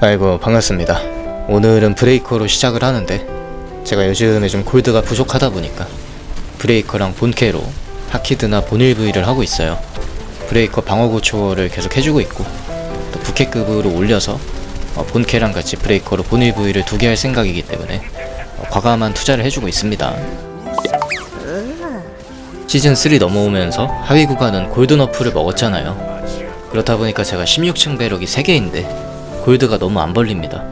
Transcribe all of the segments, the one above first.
아이고 반갑습니다. 오늘은 브레이커로 시작을 하는데 제가 요즘에 좀 골드가 부족하다 보니까 브레이커랑 본캐로 하키드나 본일 V를 하고 있어요. 브레이커 방어 고초를 계속 해주고 있고 또 부캐급으로 올려서 어, 본캐랑 같이 브레이커로 본일 V를 두 개 할 생각이기 때문에 어, 과감한 투자를 해주고 있습니다. 시즌 3 넘어오면서 하위 구간은 골드 너프를 먹었잖아요. 그렇다 보니까 제가 16층 배럭이 3개인데 골드가 너무 안 벌립니다.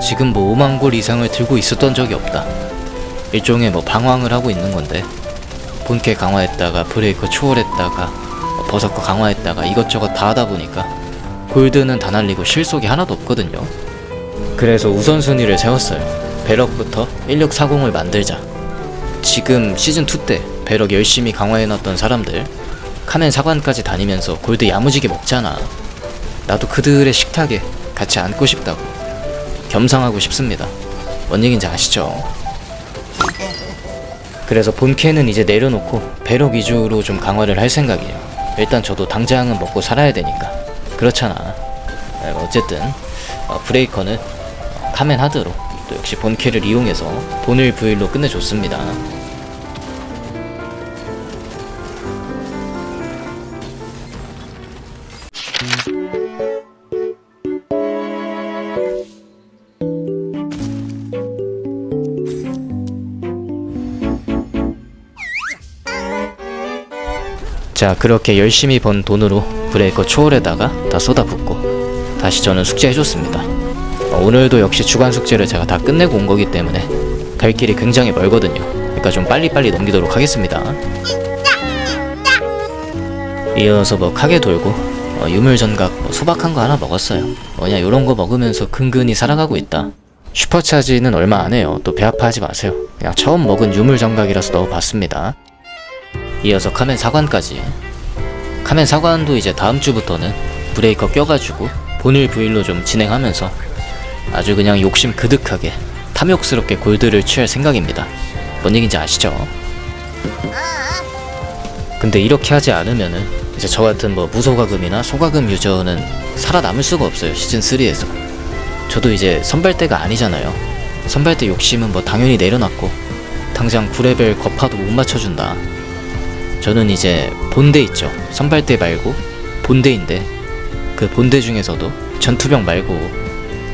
지금 뭐 5만 골 이상을 들고 있었던 적이 없다. 일종의 뭐 방황을 하고 있는 건데 본캐 강화했다가 브레이커 초월했다가 뭐 버서커 강화했다가 이것저것 다 하다 보니까 골드는 다 날리고 실속이 하나도 없거든요. 그래서 우선순위를 세웠어요. 배럭부터 1640을 만들자. 지금 시즌2 때 배럭 열심히 강화해놨던 사람들 카멘 사관까지 다니면서 골드 야무지게 먹잖아. 나도 그들의 식탁에 같이 앉고 싶다고 겸상하고 싶습니다. 뭔 얘긴지 아시죠? 그래서 본캐는 이제 내려놓고 배럭 위주로 좀 강화를 할 생각이에요. 일단 저도 당장은 먹고 살아야 되니까. 그렇잖아. 네, 어쨌든 어, 브레이커는 어, 카멘 하드로 또 역시 본캐를 이용해서 본을 부일로 끝내줬습니다. 자 그렇게 열심히 번 돈으로 브레이커 초월에다가 다 쏟아붓고 다시 저는 숙제해줬습니다. 어, 오늘도 역시 주간 숙제를 제가 다 끝내고 온 거기 때문에 갈 길이 굉장히 멀거든요. 그러니까 좀 빨리빨리 넘기도록 하겠습니다. 이어서 뭐 카게 돌고 어, 유물전각 뭐 소박한 거 하나 먹었어요. 뭐냐 요런 거 먹으면서 근근히 살아가고 있다. 슈퍼차지는 얼마 안 해요. 또 배 아파하지 마세요. 그냥 처음 먹은 유물전각이라서 넣어봤습니다 이어서 카멘 사관까지. 카멘 사관도 이제 다음 주부터는 브레이커 껴가지고 본일 부일로 좀 진행하면서 아주 그냥 욕심 그득하게 탐욕스럽게 골드를 취할 생각입니다. 뭔 얘긴지 아시죠? 근데 이렇게 하지 않으면은 이제 저 같은 뭐 무소가금이나 소가금 유저는 살아남을 수가 없어요 시즌 3에서. 저도 이제 선발대가 아니잖아요. 선발대 욕심은 뭐 당연히 내려놨고 당장 9레벨 거파도 못 맞춰준다 저는 이제 본대 있죠. 선발대 말고 본대인데 그 본대 중에서도 전투병 말고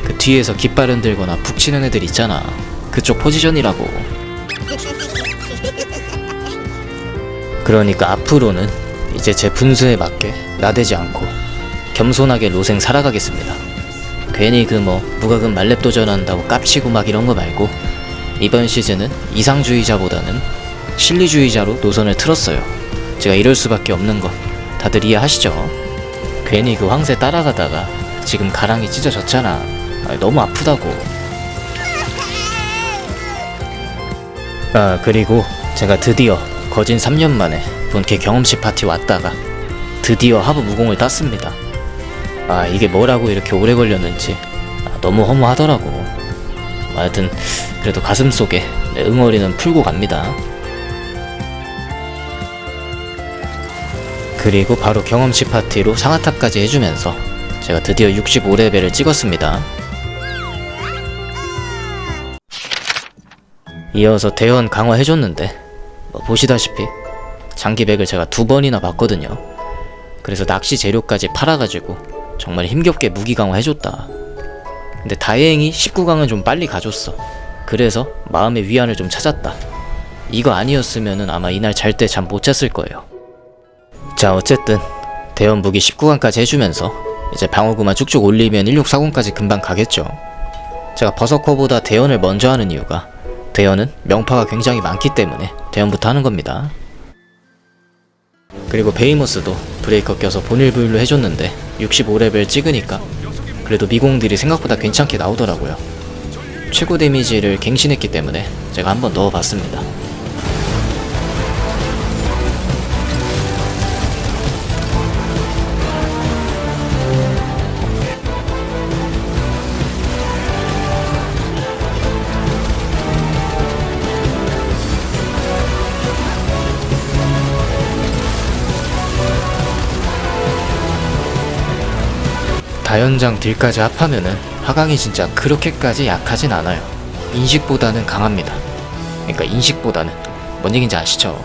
그 뒤에서 깃발 흔들거나 북치는 애들 있잖아. 그쪽 포지션이라고. 그러니까 앞으로는 이제 제 분수에 맞게 나대지 않고 겸손하게 로생 살아가겠습니다. 괜히 그 뭐 무과금 말렙 도전한다고 깝치고 막 이런 거 말고 이번 시즌은 이상주의자보다는 실리주의자로 노선을 틀었어요. 제가 이럴 수밖에 없는 거 다들 이해하시죠? 괜히 그 황새 따라가다가 지금 가랑이 찢어졌잖아. 아, 너무 아프다고. 아 그리고 제가 드디어 거진 3년 만에 본캐 경험치 파티 왔다가 드디어 하부 무공을 땄습니다. 아 이게 뭐라고 이렇게 오래 걸렸는지 아, 너무 허무하더라고. 하여튼 그래도 가슴 속에 내 응어리는 풀고 갑니다. 그리고 바로 경험치 파티로 상하탑까지 해주면서 제가 드디어 65레벨을 찍었습니다. 이어서 대원 강화해줬는데 뭐 보시다시피 장기백을 제가 두 번이나 봤거든요. 그래서 낚시 재료까지 팔아가지고 정말 힘겹게 무기 강화해줬다. 근데 다행히 19강은 좀 빨리 가줬어. 그래서 마음의 위안을 좀 찾았다. 이거 아니었으면은 아마 이날 잘 때 잠 못 잤을 거예요. 자 어쨌든 대원 무기 19강까지 해주면서 이제 방어구만 쭉쭉 올리면 1640까지 금방 가겠죠. 제가 버서커보다 대원을 먼저 하는 이유가 대원은 명파가 굉장히 많기 때문에 대원부터 하는 겁니다. 그리고 베이머스도 브레이커 껴서 본일 부일로 해줬는데 65레벨 찍으니까 그래도 미공들이 생각보다 괜찮게 나오더라고요. 최고 데미지를 갱신했기 때문에 제가 한번 넣어봤습니다 다연장 딜까지 합하면은 하강이 진짜 그렇게까지 약하진 않아요. 인식보다는 강합니다. 그러니까 인식보다는 뭔 얘기인지 아시죠?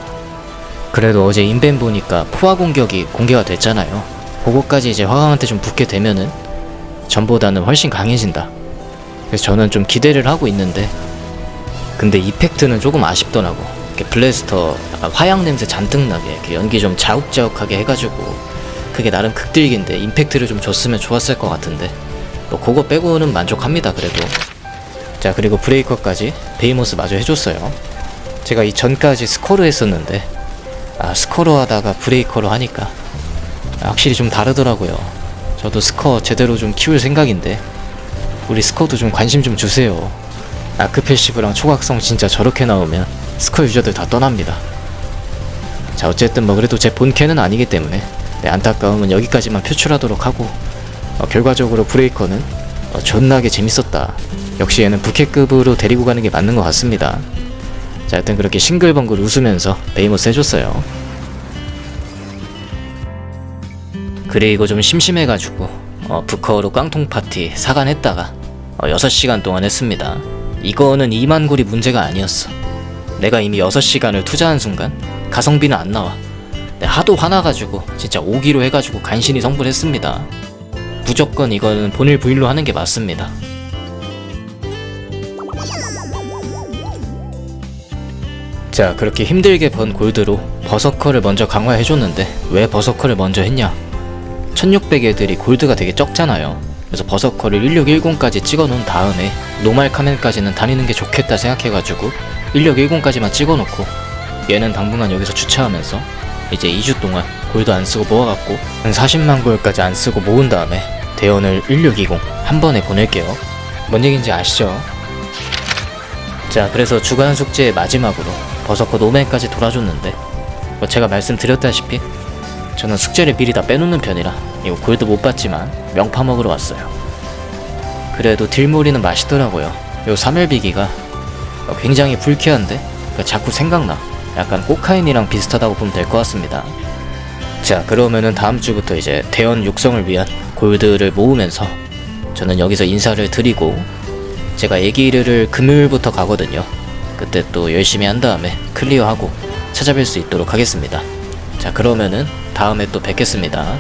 그래도 어제 인벤 보니까 포화 공격이 공개가 됐잖아요. 그거까지 이제 화강한테 좀 붙게 되면은 전보다는 훨씬 강해진다. 그래서 저는 좀 기대를 하고 있는데 근데 이펙트는 조금 아쉽더라고. 이렇게 블래스터 약간 화양 냄새 잔뜩 나게 이렇게 연기 좀 자욱자욱하게 해가지고 그게 나름 극딜기인데 임팩트를 좀 줬으면 좋았을 것 같은데. 뭐 그거 빼고는 만족합니다 그래도. 자 그리고 브레이커까지 베이모스 마저 해줬어요. 제가 이 전까지 스코르 했었는데 아 스코르 하다가 브레이커로 하니까 아, 확실히 좀 다르더라고요. 저도 스커 제대로 좀 키울 생각인데 우리 스커도 좀 관심 좀 주세요. 아크 패시브랑 초각성 진짜 저렇게 나오면 스커 유저들 다 떠납니다. 자 어쨌든 뭐 그래도 제 본캐는 아니기 때문에 내 안타까움은 여기까지만 표출하도록 하고 어, 결과적으로 브레이커는 어, 존나게 재밌었다. 역시 얘는 부캐급으로 데리고 가는 게 맞는 것 같습니다. 자 하여튼 그렇게 싱글벙글 웃으면서 베이모스 해줬어요. 그리고 좀 심심해가지고 어, 부커로 깡통 파티 사간했다가 어, 6시간 동안 했습니다. 이거는 2만 골이 문제가 아니었어. 내가 이미 6시간을 투자한 순간 가성비는 안 나와 네, 하도 화나가지고 진짜 오기로 해가지고 간신히 성불했습니다. 무조건 이거는 본일 부일로 하는 게 맞습니다. 자 그렇게 힘들게 번 골드로 버서커를 먼저 강화해줬는데 왜 버서커를 먼저 했냐? 1600 애들이 골드가 되게 적잖아요. 그래서 버서커를 1610까지 찍어놓은 다음에 노말 카멘까지는 다니는 게 좋겠다 생각해가지고 1610까지만 찍어놓고 얘는 당분간 여기서 주차하면서 이제 2주 동안 골드 안 쓰고 모아갖고 한 40만 골까지 안 쓰고 모은 다음에 대원을 1620 한 번에 보낼게요. 뭔 얘기인지 아시죠? 자 그래서 주간 숙제 마지막으로 버서커 노맨까지 돌아줬는데 뭐 제가 말씀드렸다시피 저는 숙제를 미리 다 빼놓는 편이라 이거 골드 못 받지만 명파 먹으러 왔어요. 그래도 딜몰이는 맛있더라고요. 요 3일 비기가 굉장히 불쾌한데? 그러니까 자꾸 생각나 약간 코카인이랑 비슷하다고 보면 될 것 같습니다. 자 그러면은 다음 주부터 이제 대원 육성을 위한 골드를 모으면서 저는 여기서 인사를 드리고 제가 애기를 금요일부터 가거든요. 그때 또 열심히 한 다음에 클리어하고 찾아뵐 수 있도록 하겠습니다. 자 그러면은 다음에 또 뵙겠습니다